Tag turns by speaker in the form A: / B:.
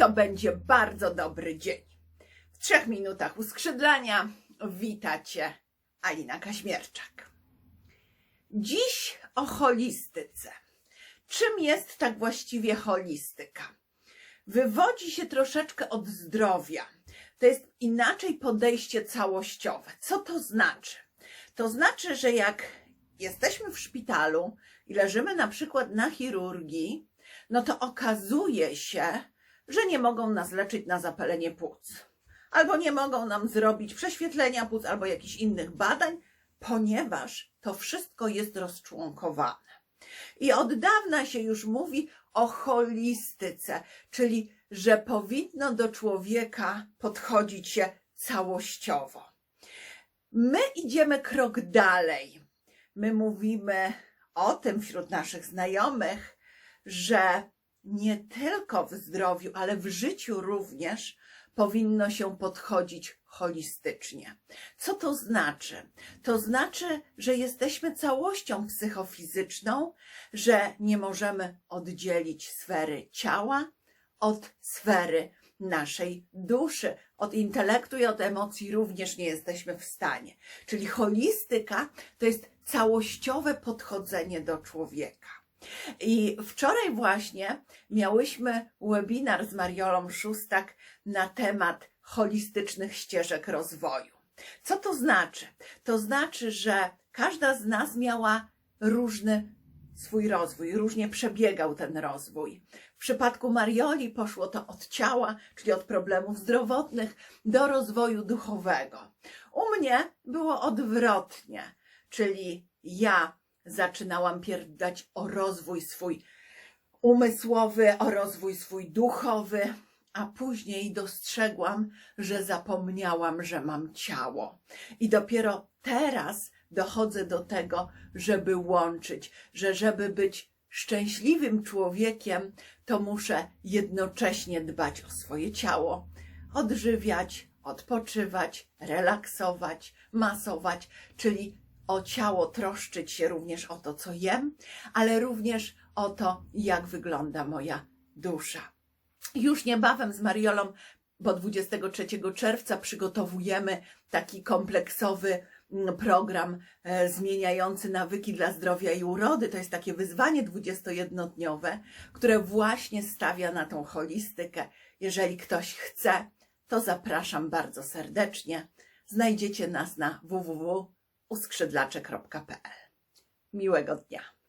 A: to będzie bardzo dobry dzień. W trzech minutach uskrzydlania wita Cię Alina Kaźmierczak. Dziś o holistyce. Czym jest tak właściwie holistyka? Wywodzi się troszeczkę od zdrowia. To jest inaczej podejście całościowe. Co to znaczy? To znaczy, że jak jesteśmy w szpitalu i leżymy na przykład na chirurgii, no to okazuje się, że nie mogą nas leczyć na zapalenie płuc, albo nie mogą nam zrobić prześwietlenia płuc, albo jakichś innych badań, ponieważ to wszystko jest rozczłonkowane. I od dawna się już mówi o holistyce, czyli że powinno do człowieka podchodzić się całościowo. My idziemy krok dalej. My mówimy o tym wśród naszych znajomych, że nie tylko w zdrowiu, ale w życiu również powinno się podchodzić holistycznie. Co to znaczy? To znaczy, że jesteśmy całością psychofizyczną, że nie możemy oddzielić sfery ciała od sfery naszej duszy, od intelektu i od emocji również nie jesteśmy w stanie. Czyli holistyka to jest całościowe podchodzenie do człowieka. I wczoraj właśnie miałyśmy webinar z Mariolą Szustak na temat holistycznych ścieżek rozwoju. Co to znaczy? To znaczy, że każda z nas miała różny swój rozwój, różnie przebiegał ten rozwój. W przypadku Marioli poszło to od ciała, czyli od problemów zdrowotnych, do rozwoju duchowego. U mnie było odwrotnie, czyli ja zaczynałam pierdać o rozwój swój umysłowy, o rozwój swój duchowy, a później dostrzegłam, że zapomniałam, że mam ciało. I dopiero teraz dochodzę do tego, żeby łączyć, że żeby być szczęśliwym człowiekiem, to muszę jednocześnie dbać o swoje ciało, odżywiać, odpoczywać, relaksować, masować, czyli o ciało troszczyć się również o to, co jem, ale również o to, jak wygląda moja dusza. Już niebawem z Mariolą, bo 23 czerwca przygotowujemy taki kompleksowy mm, program e, zmieniający nawyki dla zdrowia i urody. To jest takie wyzwanie 21-dniowe, które właśnie stawia na tą holistykę. Jeżeli ktoś chce, to zapraszam bardzo serdecznie. Znajdziecie nas na www uskrzydlacze.pl. Miłego dnia.